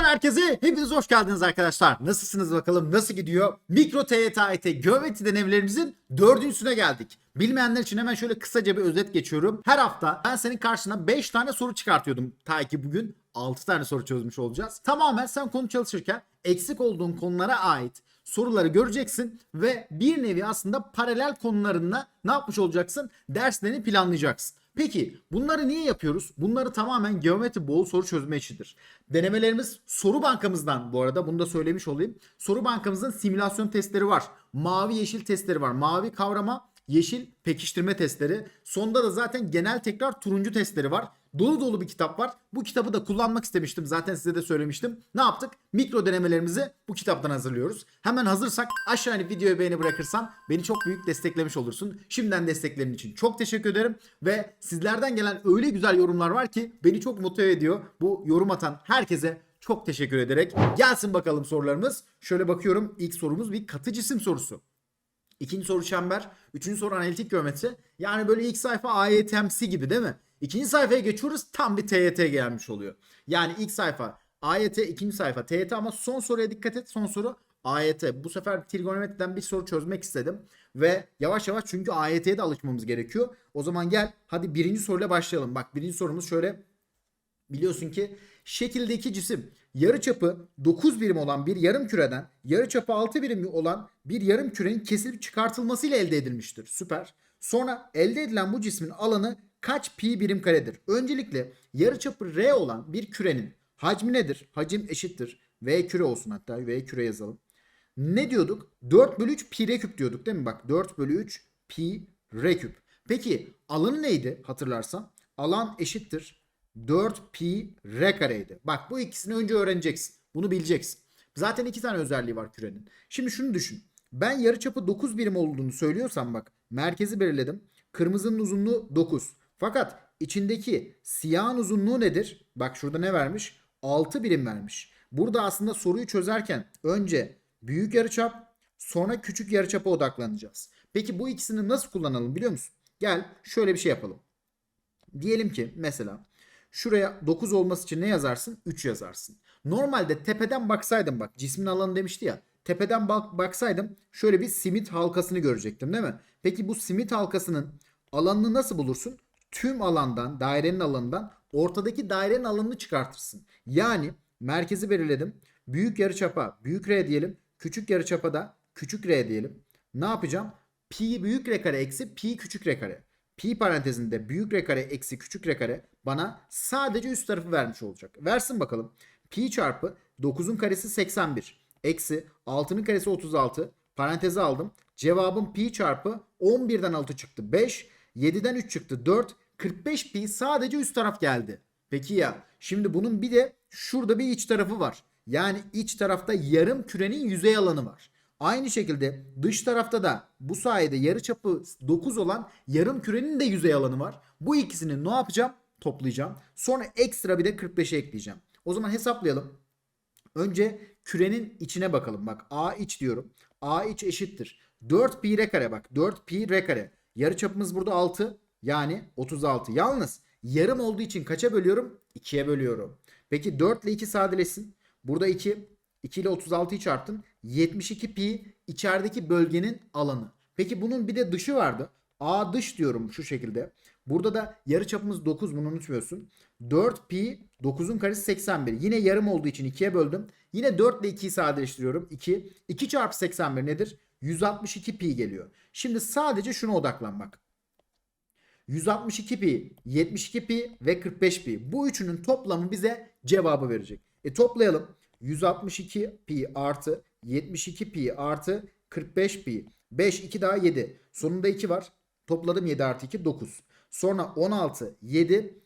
Selamlar herkese. Hepiniz hoş geldiniz arkadaşlar. Nasılsınız bakalım? Nasıl gidiyor? Mikro TYT AYT geometri denemelerimizin dördüncüsüne geldik. Bilmeyenler için hemen şöyle kısaca bir özet geçiyorum. Her hafta ben senin karşına 5 tane soru çıkartıyordum. Ta ki bugün 6 tane soru çözmüş olacağız. Tamamen sen konu çalışırken eksik olduğun konulara ait soruları göreceksin ve bir nevi aslında paralel konularında ne yapmış olacaksın? Derslerini planlayacaksın. Peki bunları niye yapıyoruz? Bunları tamamen geometri bol soru çözme işidir. Denemelerimiz soru bankamızdan bu arada bunu da söylemiş olayım. Soru bankamızın simülasyon testleri var. Mavi yeşil testleri var. Mavi kavrama yeşil pekiştirme testleri. Sonda da zaten genel tekrar turuncu testleri var. Dolu dolu bir kitap var. Bu kitabı da kullanmak istemiştim. Zaten size de söylemiştim. Ne yaptık? Mikro denemelerimizi bu kitaptan hazırlıyoruz. Hemen hazırsak aşağı inip videoya beğeni bırakırsan beni çok büyük desteklemiş olursun. Şimdiden desteklerin için çok teşekkür ederim. Ve sizlerden gelen öyle güzel yorumlar var ki beni çok motive ediyor. Bu yorum atan herkese çok teşekkür ederek gelsin bakalım sorularımız. Şöyle bakıyorum ilk sorumuz bir katı cisim sorusu. İkinci soru çember. Üçüncü soru analitik geometri. Yani böyle ilk sayfa AYTMC gibi değil mi? İkinci sayfaya geçiyoruz tam bir TYT gelmiş oluyor. Yani ilk sayfa AYT, ikinci sayfa TYT ama son soruya dikkat et. Son soru AYT. Bu sefer trigonometriden bir soru çözmek istedim. Ve yavaş yavaş çünkü AYT'ye de alışmamız gerekiyor. O zaman gel hadi birinci soruyla başlayalım. Bak birinci sorumuz şöyle biliyorsun ki şekildeki cisim yarıçapı 9 birim olan bir yarım küreden yarıçapı 6 birim olan bir yarım kürenin kesilip çıkartılmasıyla elde edilmiştir. Süper. Sonra elde edilen bu cismin alanı kaç pi birim karedir? Öncelikle yarıçapı r olan bir kürenin hacmi nedir? Hacim eşittir. V küre olsun hatta. V küre yazalım. Ne diyorduk? 4 bölü 3 pi r küp diyorduk değil mi? Bak 4 bölü 3 pi r küp. Peki alanı neydi hatırlarsan? Alan eşittir 4 pi r kareydi. Bak bu ikisini önce öğreneceksin. Bunu bileceksin. Zaten iki tane özelliği var kürenin. Şimdi şunu düşün. Ben yarıçapı 9 birim olduğunu söylüyorsam bak merkezi belirledim. Kırmızının uzunluğu 9. Fakat içindeki siyahın uzunluğu nedir? Bak şurada ne vermiş? 6 birim vermiş. Burada aslında soruyu çözerken önce büyük yarıçap sonra küçük yarıçapa odaklanacağız. Peki bu ikisini nasıl kullanalım biliyor musun? Gel şöyle bir şey yapalım. Diyelim ki mesela şuraya 9 olması için ne yazarsın? 3 yazarsın. Normalde tepeden baksaydım bak cismin alanı demişti ya. Tepeden bak baksaydım şöyle bir simit halkasını görecektim değil mi? Peki bu simit halkasının alanını nasıl bulursun? Tüm alandan, dairenin alanından ortadaki dairenin alanını çıkartırsın. Yani merkezi belirledim. Büyük yarıçapa büyük R diyelim. Küçük yarıçapa da küçük R diyelim. Ne yapacağım? Pi büyük R kare eksi pi küçük R kare. Pi parantezinde büyük R kare eksi küçük R kare bana sadece üst tarafı vermiş olacak. Versin bakalım. Pi çarpı 9'un karesi 81 eksi 6'nın karesi 36 paranteze aldım. Cevabım pi çarpı 11'den 6 çıktı 5 7'den 3 çıktı 4 45 pi sadece üst taraf geldi. Peki ya şimdi bunun bir de şurada bir iç tarafı var. Yani iç tarafta yarım kürenin yüzey alanı var. Aynı şekilde dış tarafta da bu sayede yarıçapı 9 olan yarım kürenin de yüzey alanı var. Bu ikisini ne yapacağım? Toplayacağım. Sonra ekstra bir de 45'e ekleyeceğim. O zaman hesaplayalım. Önce kürenin içine bakalım. Bak A iç diyorum. A iç eşittir. 4 pi r kare bak. 4 pi r kare. Yarıçapımız burada 6. Yani 36. Yalnız yarım olduğu için kaça bölüyorum? 2'ye bölüyorum. Peki 4 ile 2 sadeleşsin. Burada 2. 2 ile 36'yı çarptım. 72 pi içerideki bölgenin alanı. Peki bunun bir de dışı vardı. A dış diyorum şu şekilde. Burada da yarı çapımız 9 bunu unutmuyorsun. 4 pi 9'un karesi 81. Yine yarım olduğu için 2'ye böldüm. Yine 4 ile 2'yi sadeleştiriyorum. 2. 2 çarpı 81 nedir? 162 pi geliyor. Şimdi sadece şuna odaklanmak. 162 pi, 72 pi ve 45 pi. Bu üçünün toplamı bize cevabı verecek. E toplayalım. 162 pi artı 72 pi artı 45 pi. 5, 2 daha 7. Sonunda 2 var. Topladım 7 artı 2 9. Sonra 16, 7,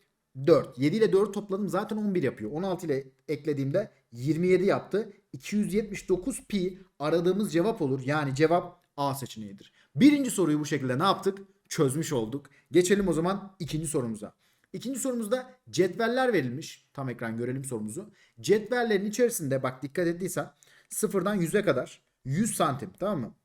4. 7 ile 4 topladım zaten 11 yapıyor. 16 ile eklediğimde 27 yaptı. 279 pi aradığımız cevap olur. Yani cevap A seçeneğidir. Birinci soruyu bu şekilde ne yaptık? Çözmüş olduk. Geçelim o zaman ikinci sorumuza. İkinci sorumuzda cetveller verilmiş. Tam ekran görelim sorumuzu. Cetvellerin içerisinde bak dikkat ettiysen sıfırdan 100'e kadar 100 santim tamam mı?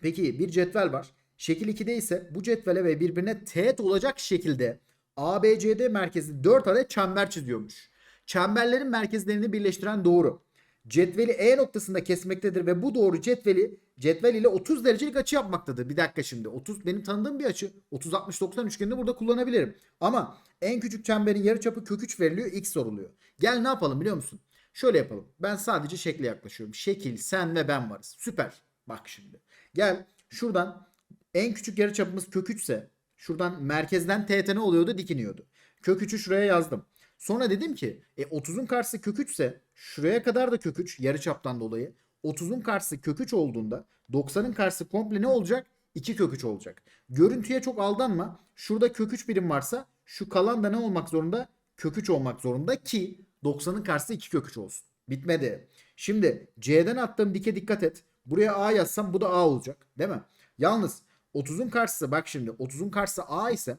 Peki bir cetvel var. Şekil 2'de ise bu cetvele ve birbirine teğet olacak şekilde ABCD merkezi 4 adet çember çiziyormuş. çemberlerin merkezlerini birleştiren doğru. Cetveli E noktasında kesmektedir ve bu doğru cetveli cetvel ile 30 derecelik açı yapmaktadır. Bir dakika şimdi. 30 benim tanıdığım bir açı. 30 60 90 üçgenini burada kullanabilirim. Ama en küçük çemberin yarıçapı kök 3 veriliyor. X soruluyor. Gel ne yapalım biliyor musun? Şöyle yapalım. Ben sadece şekle yaklaşıyorum. Şekil, sen ve ben varız. Süper. Bak şimdi. Gel şuradan en küçük yarıçapımız kök 3 ise şuradan merkezden teğet ne oluyordu? Dikiniyordu. Kök 3'ü şuraya yazdım. Sonra dedim ki e 30'un karşısı kök 3 ise şuraya kadar da kök 3 yarıçaptan dolayı 30'un karşısı kök 3 olduğunda 90'ın karşısı komple ne olacak? 2 kök 3 olacak. Görüntüye çok aldanma. Şurada kök 3 birim varsa şu kalan da ne olmak zorunda? Kök 3 olmak zorunda ki 90'ın karşısı 2 kök 3 olsun. Bitmedi. Şimdi C'den attığım dike dikkat et. Buraya A yazsam bu da A olacak. Değil mi? Yalnız 30'un karşısı bak şimdi 30'un karşısı A ise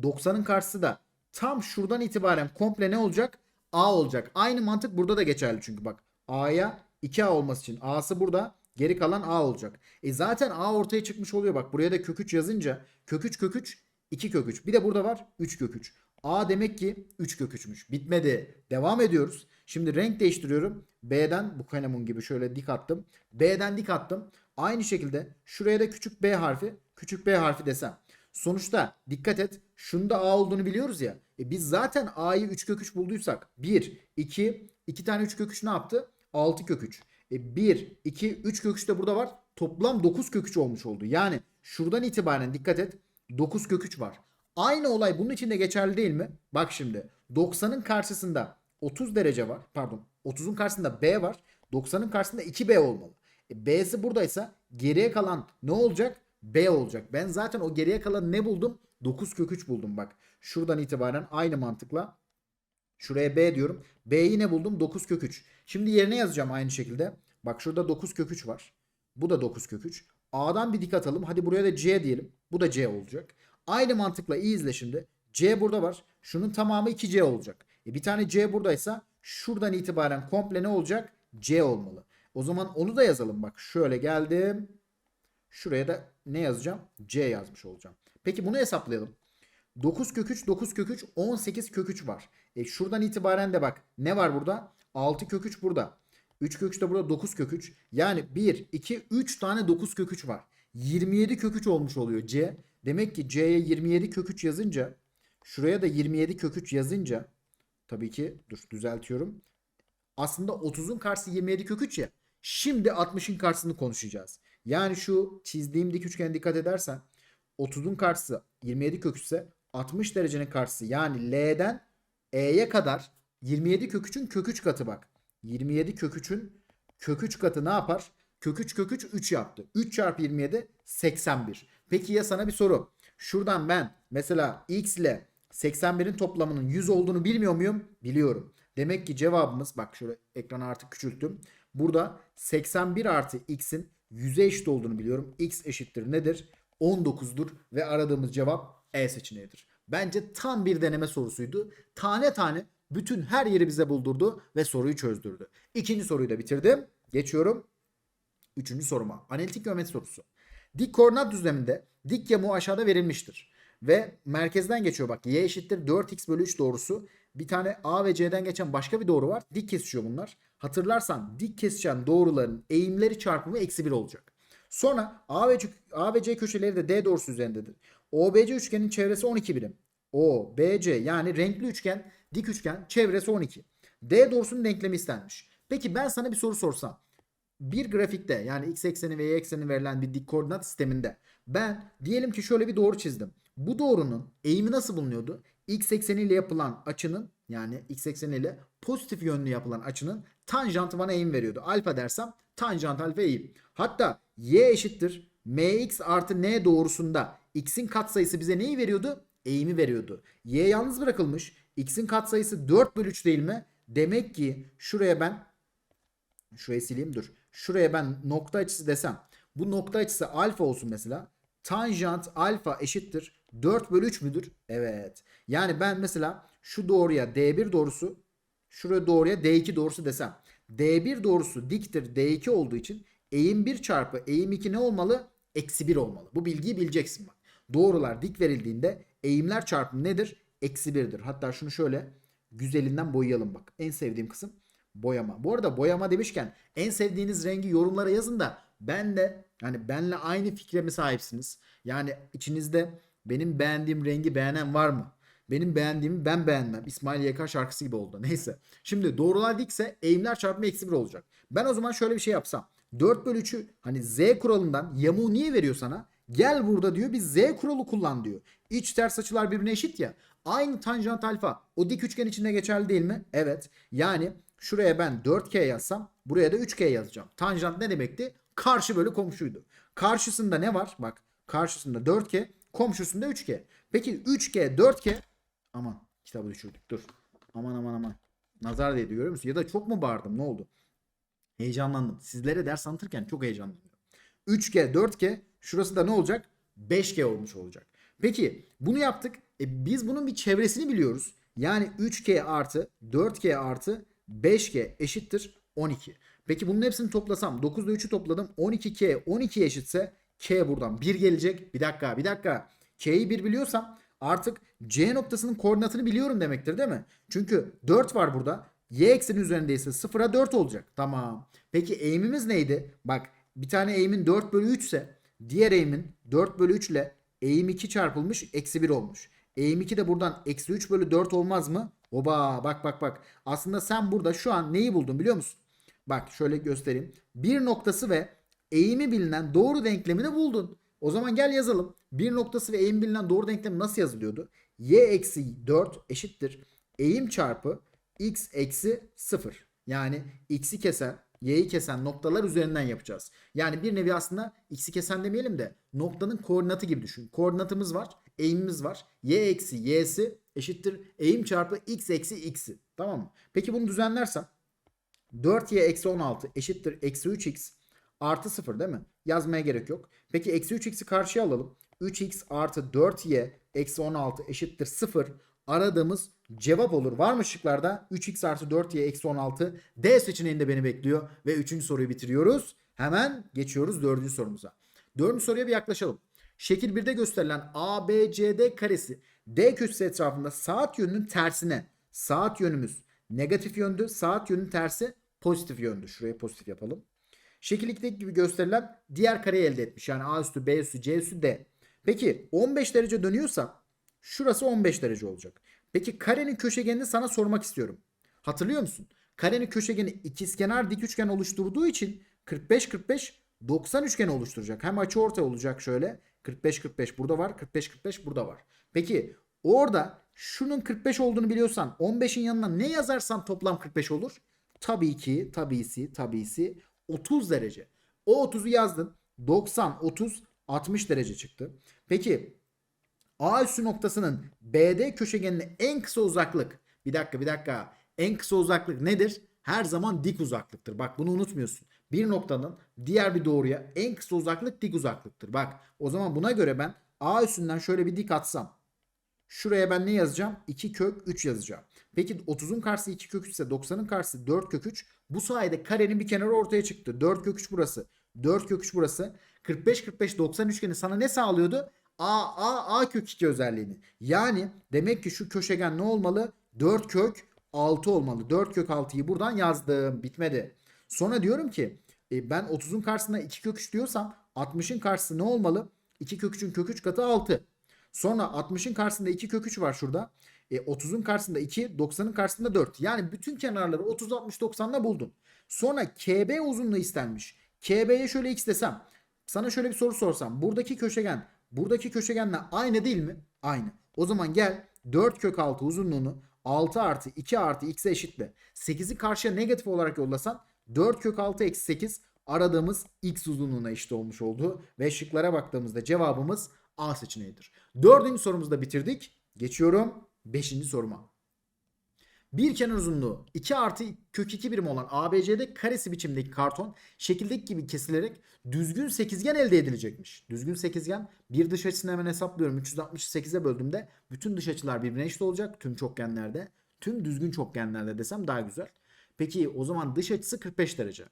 90'ın karşısı da tam şuradan itibaren komple ne olacak? A olacak. Aynı mantık burada da geçerli çünkü bak. A'ya 2A olması için A'sı burada. Geri kalan A olacak. E zaten A ortaya çıkmış oluyor bak. Buraya da kök 3 yazınca kök 3 kök 3 2 kök 3. Bir de burada var 3 kök 3. A demek ki 3 kök 3'müş. Bitmedi. Devam ediyoruz. Şimdi renk değiştiriyorum. B'den bu kalemun gibi şöyle dik attım. B'den dik attım. Aynı şekilde şuraya da küçük B harfi, küçük B harfi desem. Sonuçta dikkat et. Şunda A olduğunu biliyoruz ya. E biz zaten A'yı 3 kök 3 bulduysak 1, 2, 2 tane 3 kök 3 ne yaptı? 6 kök 3. E 1, 2, 3 kök 3 de burada var. Toplam 9 kök 3 olmuş oldu. Yani şuradan itibaren dikkat et. 9 kök 3 var. Aynı olay bunun için de geçerli değil mi? Bak şimdi 90'ın karşısında 30 derece var. Pardon 30'un karşısında B var. 90'ın karşısında 2B olmalı. E, B'si buradaysa geriye kalan ne olacak? B olacak. Ben zaten o geriye kalan ne buldum? 9 kök 3 buldum bak. Şuradan itibaren aynı mantıkla şuraya B diyorum. B'yi ne buldum? 9 kök 3. Şimdi yerine yazacağım aynı şekilde. Bak şurada 9 kök 3 var. Bu da 9 kök 3. A'dan bir dik atalım. Hadi buraya da C diyelim. Bu da C olacak. Aynı mantıkla iyi izle şimdi. C burada var. Şunun tamamı 2C olacak. E bir tane C buradaysa şuradan itibaren komple ne olacak? C olmalı. O zaman onu da yazalım. Bak şöyle geldim. Şuraya da ne yazacağım? C yazmış olacağım. Peki bunu hesaplayalım. 9 kök 3, 9 kök 3, 18 kök 3 var. E şuradan itibaren de bak ne var burada? 6 kök 3 burada. 3 kök 3 de burada 9 kök 3. Yani 1, 2, 3 tane 9 kök 3 var. 27 kök 3 olmuş oluyor C. Demek ki C'ye 27 kök 3 yazınca şuraya da 27 kök 3 yazınca tabii ki dur düzeltiyorum. Aslında 30'un karşısı 27 kök 3 ya. Şimdi 60'ın karşısını konuşacağız. Yani şu çizdiğim dik üçgene dikkat edersen 30'un karşısı 27 kök 3 ise 60 derecenin karşısı yani L'den E'ye kadar 27 kök 3'ün kök 3 katı bak. 27 kök 3'ün kök 3 katı ne yapar? Kök 3 kök 3 3 yaptı. 3 çarpı 27 81. Peki ya sana bir soru. Şuradan ben mesela x ile 81'in toplamının 100 olduğunu bilmiyor muyum? Biliyorum. Demek ki cevabımız bak şöyle ekranı artık küçülttüm. Burada 81 artı x'in 100'e eşit olduğunu biliyorum. x eşittir nedir? 19'dur ve aradığımız cevap E seçeneğidir. Bence tam bir deneme sorusuydu. Tane tane bütün her yeri bize buldurdu ve soruyu çözdürdü. İkinci soruyu da bitirdim. Geçiyorum. Üçüncü soruma. Analitik geometri sorusu. Dik koordinat düzleminde dik yamuğu aşağıda verilmiştir. Ve merkezden geçiyor bak. Y eşittir 4x bölü 3 doğrusu. Bir tane A ve C'den geçen başka bir doğru var. Dik kesişiyor bunlar. Hatırlarsan dik kesişen doğruların eğimleri çarpımı eksi 1 olacak. Sonra A ve, C, A ve C köşeleri de D doğrusu üzerindedir. OBC üçgenin çevresi 12 birim. OBC yani renkli üçgen, dik üçgen çevresi 12. D doğrusunun denklemi istenmiş. Peki ben sana bir soru sorsam. Bir grafikte yani x ekseni ve y ekseni verilen bir dik koordinat sisteminde ben diyelim ki şöyle bir doğru çizdim. Bu doğrunun eğimi nasıl bulunuyordu? X ekseniyle yapılan açının yani x ekseniyle pozitif yönlü yapılan açının tanjantı bana eğim veriyordu. Alfa dersem tanjant alfa eğim. Hatta y eşittir mx artı n doğrusunda x'in katsayısı bize neyi veriyordu? Eğimi veriyordu. Y yalnız bırakılmış. X'in katsayısı 4 bölü 3 değil mi? Demek ki şuraya ben şurayı sileyim dur. Şuraya ben nokta açısı desem. Bu nokta açısı alfa olsun mesela. Tanjant alfa eşittir 4 bölü 3 müdür? Evet. Yani ben mesela şu doğruya D1 doğrusu şuraya doğruya D2 doğrusu desem. D1 doğrusu diktir D2 olduğu için eğim 1 çarpı eğim 2 ne olmalı? Eksi 1 olmalı. Bu bilgiyi bileceksin bak. Doğrular dik verildiğinde eğimler çarpımı nedir? Eksi 1'dir. Hatta şunu şöyle güzelinden boyayalım bak. En sevdiğim kısım boyama. Bu arada boyama demişken en sevdiğiniz rengi yorumlara yazın da ben de hani benle aynı fikre mi sahipsiniz? Yani içinizde benim beğendiğim rengi beğenen var mı? Benim beğendiğimi ben beğenmem. İsmail YK şarkısı gibi oldu. Neyse. Şimdi doğrular dikse eğimler çarpımı eksi 1 olacak. Ben o zaman şöyle bir şey yapsam. 4 bölü 3'ü hani Z kuralından yamuğu niye veriyor sana? Gel burada diyor bir Z kuralı kullan diyor. İç ters açılar birbirine eşit ya. Aynı tanjant alfa o dik üçgen içinde geçerli değil mi? Evet. Yani şuraya ben 4K yazsam buraya da 3K yazacağım. Tanjant ne demekti? Karşı bölü komşuydu. Karşısında ne var? Bak karşısında 4K komşusunda 3K. Peki 3K 4K aman kitabı düşürdük dur. Aman aman aman. Nazar değdi görüyor musun? Ya da çok mu bağırdım ne oldu? Heyecanlandım. Sizlere ders anlatırken çok heyecanlandım. 3G, 4G şurası da ne olacak? 5G olmuş olacak. Peki bunu yaptık. E, biz bunun bir çevresini biliyoruz. Yani 3G artı 4G artı 5G eşittir 12. Peki bunun hepsini toplasam 9 ile 3'ü topladım. 12K 12 eşitse K buradan 1 gelecek. Bir dakika bir dakika. K'yi 1 biliyorsam artık C noktasının koordinatını biliyorum demektir değil mi? Çünkü 4 var burada. Y ekseni üzerindeyse 0'a 4 olacak. Tamam. Peki eğimimiz neydi? Bak bir tane eğimin 4 bölü 3 ise diğer eğimin 4 bölü 3 ile eğim 2 çarpılmış eksi 1 olmuş. Eğim 2 de buradan eksi 3 bölü 4 olmaz mı? Oba bak bak bak. Aslında sen burada şu an neyi buldun biliyor musun? Bak şöyle göstereyim. Bir noktası ve eğimi bilinen doğru denklemini buldun. O zaman gel yazalım. Bir noktası ve eğim bilinen doğru denklem nasıl yazılıyordu? Y eksi 4 eşittir. Eğim çarpı x eksi 0. Yani x'i kesen, y'yi kesen noktalar üzerinden yapacağız. Yani bir nevi aslında x'i kesen demeyelim de noktanın koordinatı gibi düşün. Koordinatımız var, eğimimiz var. y eksi y'si eşittir eğim çarpı x eksi x'i. Tamam mı? Peki bunu düzenlersem 4y eksi 16 eşittir eksi 3x artı 0 değil mi? Yazmaya gerek yok. Peki eksi 3x'i karşıya alalım. 3x artı 4y eksi 16 eşittir 0 aradığımız cevap olur. Var mı şıklarda? 3x artı 4y eksi 16 D seçeneğinde beni bekliyor. Ve 3. soruyu bitiriyoruz. Hemen geçiyoruz 4. sorumuza. 4. soruya bir yaklaşalım. Şekil 1'de gösterilen ABCD karesi D köşesi etrafında saat yönünün tersine saat yönümüz negatif yöndü. Saat yönünün tersi pozitif yöndü. Şuraya pozitif yapalım. Şekil 2'deki gibi gösterilen diğer kareyi elde etmiş. Yani A üstü, B üstü, C üstü, D. Peki 15 derece dönüyorsa şurası 15 derece olacak. Peki karenin köşegenini sana sormak istiyorum. Hatırlıyor musun? Karenin köşegeni ikizkenar dik üçgen oluşturduğu için 45 45 90 üçgen oluşturacak. Hem açı ortay olacak şöyle. 45 45 burada var. 45 45 burada var. Peki orada şunun 45 olduğunu biliyorsan 15'in yanına ne yazarsan toplam 45 olur. Tabii ki, tabisi, tabisi 30 derece. O 30'u yazdın. 90, 30, 60 derece çıktı. Peki A üssü noktasının BD köşegenine en kısa uzaklık. Bir dakika bir dakika. En kısa uzaklık nedir? Her zaman dik uzaklıktır. Bak bunu unutmuyorsun. Bir noktanın diğer bir doğruya en kısa uzaklık dik uzaklıktır. Bak o zaman buna göre ben A üstünden şöyle bir dik atsam. Şuraya ben ne yazacağım? 2 kök 3 yazacağım. Peki 30'un karşısı 2 kök 3 ise 90'ın karşısı 4 kök 3. Bu sayede karenin bir kenarı ortaya çıktı. 4 kök 3 burası. 4 kök 3 burası. 45 45 90 üçgeni sana ne sağlıyordu? A A A kök 2 özelliğini. Yani demek ki şu köşegen ne olmalı? 4 kök 6 olmalı. 4 kök 6'yı buradan yazdım. Bitmedi. Sonra diyorum ki e, ben 30'un karşısına 2 kök 3 diyorsam 60'ın karşısı ne olmalı? 2 kök 3'ün kök 3 katı 6. Sonra 60'ın karşısında 2 kök 3 var şurada. E, 30'un karşısında 2, 90'ın karşısında 4. Yani bütün kenarları 30, 60, 90'la buldun. Sonra KB uzunluğu istenmiş. KB'ye şöyle x desem. Sana şöyle bir soru sorsam. Buradaki köşegen buradaki köşegenle aynı değil mi? Aynı. O zaman gel 4 kök 6 uzunluğunu 6 artı 2 artı x'e eşitle. 8'i karşıya negatif olarak yollasan 4 kök 6 eksi 8 aradığımız x uzunluğuna eşit olmuş oldu. Ve şıklara baktığımızda cevabımız A seçeneğidir. Dördüncü sorumuzu da bitirdik. Geçiyorum 5. soruma. Bir kenar uzunluğu 2 artı kök 2 birim olan ABC'de karesi biçimdeki karton şekildeki gibi kesilerek düzgün sekizgen elde edilecekmiş. Düzgün sekizgen bir dış açısını hemen hesaplıyorum. 368'e böldüğümde bütün dış açılar birbirine eşit olacak tüm çokgenlerde. Tüm düzgün çokgenlerde desem daha güzel. Peki o zaman dış açısı 45 derece.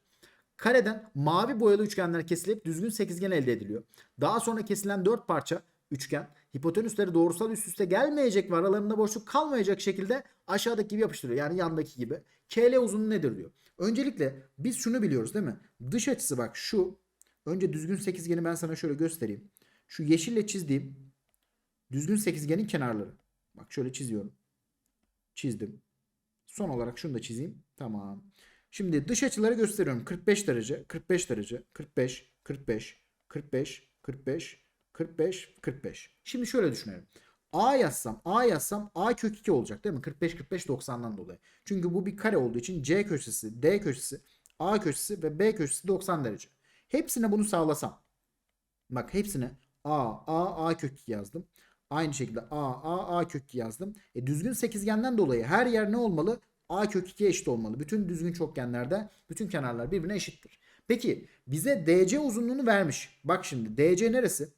Kareden mavi boyalı üçgenler kesilip düzgün sekizgen elde ediliyor. Daha sonra kesilen 4 parça üçgen. Hipotenüsleri doğrusal üst üste gelmeyecek ve aralarında boşluk kalmayacak şekilde aşağıdaki gibi yapıştırıyor. Yani yandaki gibi. KL uzunluğu nedir diyor. Öncelikle biz şunu biliyoruz değil mi? Dış açısı bak şu. Önce düzgün sekizgeni ben sana şöyle göstereyim. Şu yeşille çizdiğim düzgün sekizgenin kenarları. Bak şöyle çiziyorum. Çizdim. Son olarak şunu da çizeyim. Tamam. Şimdi dış açıları gösteriyorum. 45 derece, 45 derece, 45, 45, 45, 45, 45, 45. Şimdi şöyle düşünelim. A yazsam, A yazsam A kök 2 olacak değil mi? 45, 45, 90'dan dolayı. Çünkü bu bir kare olduğu için C köşesi, D köşesi, A köşesi ve B köşesi 90 derece. Hepsine bunu sağlasam. Bak hepsine A, A, A kök 2 yazdım. Aynı şekilde A, A, A kök 2 yazdım. E, düzgün sekizgenden dolayı her yer ne olmalı? A kök 2'ye eşit olmalı. Bütün düzgün çokgenlerde bütün kenarlar birbirine eşittir. Peki bize DC uzunluğunu vermiş. Bak şimdi DC neresi?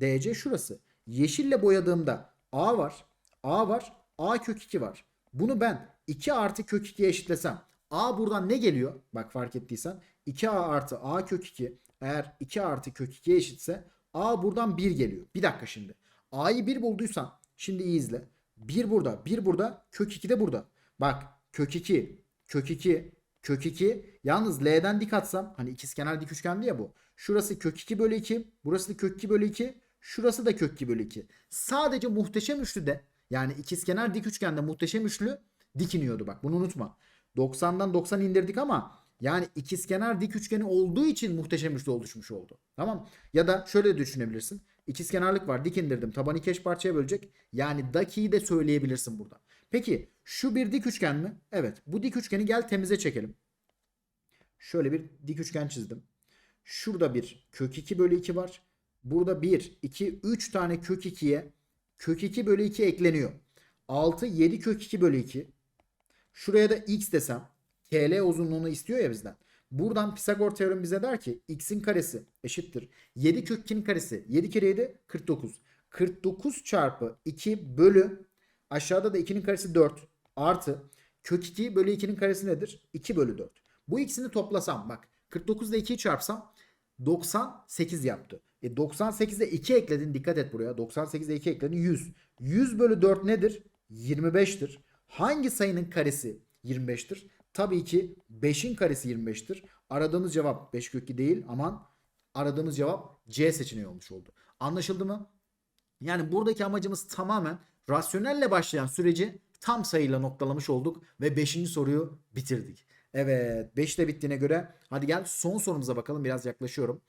DC şurası. Yeşille boyadığımda A var. A var. A kök 2 var. Bunu ben 2 artı kök 2'ye eşitlesem. A buradan ne geliyor? Bak fark ettiysen. 2A artı A kök 2 eğer 2 artı kök 2'ye eşitse A buradan 1 geliyor. Bir dakika şimdi. A'yı 1 bulduysan şimdi iyi izle. 1 burada, 1 burada, kök 2 de burada. Bak kök 2, kök 2, kök 2. Yalnız L'den dik atsam hani ikizkenar dik üçgendi ya bu. Şurası kök 2 bölü 2. Burası da kök 2 bölü 2. Şurası da kök 2 bölü 2. Sadece muhteşem üçlüde yani ikizkenar dik üçgende muhteşem üçlü dik iniyordu bak bunu unutma. 90'dan 90 indirdik ama yani ikizkenar dik üçgeni olduğu için muhteşem üçlü oluşmuş oldu. Tamam? Ya da şöyle düşünebilirsin. İkizkenarlık var. Dik indirdim. Tabanı iki eş parçaya bölecek. Yani dakiyi de söyleyebilirsin burada. Peki şu bir dik üçgen mi? Evet. Bu dik üçgeni gel temize çekelim. Şöyle bir dik üçgen çizdim. Şurada bir kök 2 bölü 2 var. Burada 1, 2, 3 tane kök 2'ye kök 2 bölü 2 ekleniyor. 6, 7 kök 2 bölü 2. Şuraya da x desem KL uzunluğunu istiyor ya bizden. Buradan Pisagor teoremi bize der ki x'in karesi eşittir. 7 kök 2'nin karesi 7 kere 7 49. 49 çarpı 2 bölü aşağıda da 2'nin karesi 4 artı kök 2 bölü 2'nin karesi nedir? 2 bölü 4. Bu ikisini toplasam bak 49 ile 2'yi çarpsam 98 yaptı. E 98'de 2 ekledin dikkat et buraya. 98'de 2 ekledin 100. 100 bölü 4 nedir? 25'tir. Hangi sayının karesi 25'tir? Tabii ki 5'in karesi 25'tir. Aradığımız cevap 5 kökü değil aman aradığımız cevap C seçeneği olmuş oldu. Anlaşıldı mı? Yani buradaki amacımız tamamen rasyonelle başlayan süreci tam sayıyla noktalamış olduk ve 5. soruyu bitirdik. Evet 5 de bittiğine göre hadi gel son sorumuza bakalım biraz yaklaşıyorum.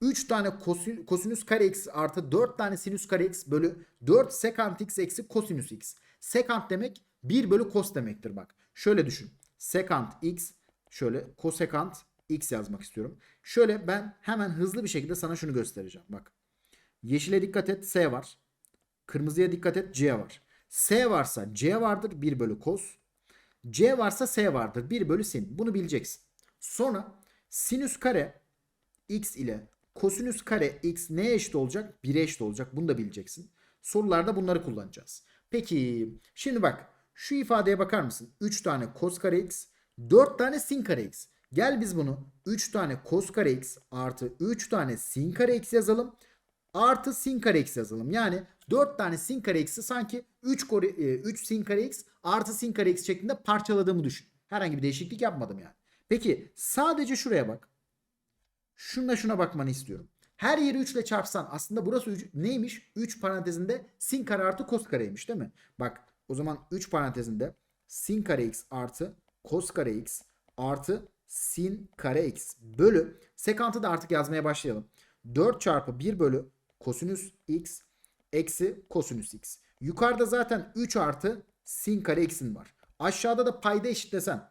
3 tane kosin- kosinüs kare x artı 4 tane sinüs kare x bölü 4 sekant x eksi kosinüs x. Sekant demek 1 bölü kos demektir bak. Şöyle düşün. Sekant x şöyle kosekant x yazmak istiyorum. Şöyle ben hemen hızlı bir şekilde sana şunu göstereceğim. Bak. Yeşile dikkat et S var. Kırmızıya dikkat et C var. S varsa C vardır 1 bölü kos. C varsa S vardır 1 bölü sin. Bunu bileceksin. Sonra sinüs kare x ile kosinüs kare x neye eşit olacak? 1'e eşit olacak. Bunu da bileceksin. Sorularda bunları kullanacağız. Peki şimdi bak şu ifadeye bakar mısın? 3 tane kos kare x 4 tane sin kare x. Gel biz bunu 3 tane kos kare x artı 3 tane sin kare x yazalım. Artı sin kare x yazalım. Yani 4 tane sin kare x'i sanki 3, kore, 3 sin kare x artı sin kare x şeklinde parçaladığımı düşün. Herhangi bir değişiklik yapmadım yani. Peki sadece şuraya bak. Şuna şuna bakmanı istiyorum. Her yeri 3 ile çarpsan aslında burası neymiş? 3 parantezinde sin kare artı kos kareymiş değil mi? Bak o zaman 3 parantezinde sin kare x artı kos kare x artı sin kare x bölü sekantı da artık yazmaya başlayalım. 4 çarpı 1 bölü kosinüs x eksi kosinüs x. Yukarıda zaten 3 artı sin kare x'in var. Aşağıda da payda eşitlesen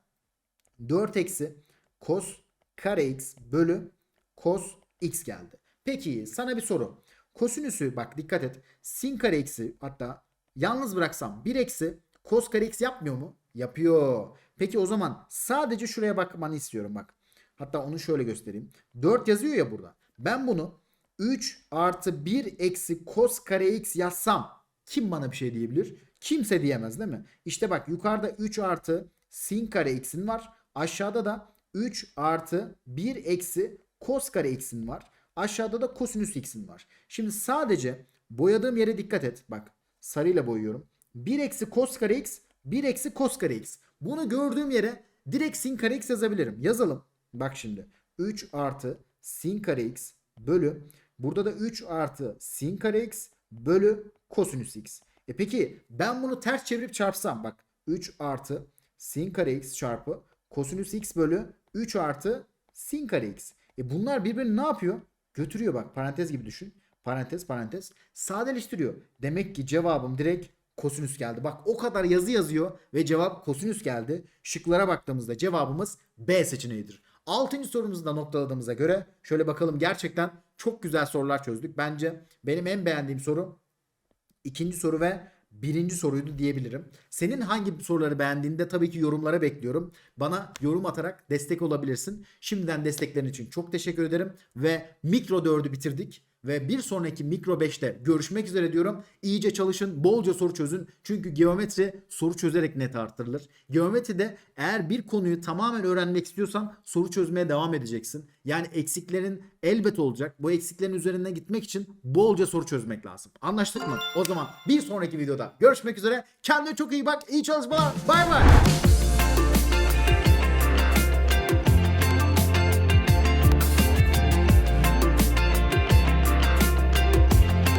4 eksi kos kare x bölü kos x geldi. Peki sana bir soru. Kosinüsü bak dikkat et. Sin kare x'i hatta yalnız bıraksam 1 eksi kos kare x yapmıyor mu? Yapıyor. Peki o zaman sadece şuraya bakmanı istiyorum bak. Hatta onu şöyle göstereyim. 4 yazıyor ya burada. Ben bunu 3 artı 1 eksi kos kare x yazsam kim bana bir şey diyebilir? Kimse diyemez değil mi? İşte bak yukarıda 3 artı sin kare x'in var. Aşağıda da 3 artı 1 eksi kos kare x'in var. Aşağıda da kosinüs x'in var. Şimdi sadece Boyadığım yere dikkat et. Bak sarıyla boyuyorum. 1 eksi cos kare x 1 eksi cos kare x. Bunu gördüğüm yere direkt sin kare x yazabilirim. Yazalım. Bak şimdi. 3 artı sin kare x bölü. Burada da 3 artı sin kare x bölü kosinüs x. E peki ben bunu ters çevirip çarpsam bak 3 artı sin kare x çarpı kosinüs x bölü 3 artı sin kare x. E bunlar birbirini ne yapıyor? Götürüyor bak parantez gibi düşün. Parantez parantez sadeleştiriyor. Demek ki cevabım direkt kosinüs geldi. Bak o kadar yazı yazıyor ve cevap kosinüs geldi. Şıklara baktığımızda cevabımız B seçeneğidir. Altıncı sorumuzu da noktaladığımıza göre şöyle bakalım gerçekten çok güzel sorular çözdük. Bence benim en beğendiğim soru ikinci soru ve birinci soruydu diyebilirim. Senin hangi soruları beğendiğini de tabii ki yorumlara bekliyorum. Bana yorum atarak destek olabilirsin. Şimdiden desteklerin için çok teşekkür ederim. Ve mikro 4'ü bitirdik. Ve bir sonraki mikro 5'te görüşmek üzere diyorum. İyice çalışın, bolca soru çözün. Çünkü geometri soru çözerek net arttırılır. Geometride eğer bir konuyu tamamen öğrenmek istiyorsan soru çözmeye devam edeceksin. Yani eksiklerin elbet olacak. Bu eksiklerin üzerine gitmek için bolca soru çözmek lazım. Anlaştık mı? O zaman bir sonraki videoda görüşmek üzere. Kendine çok iyi bak. İyi çalışmalar. Bay bay.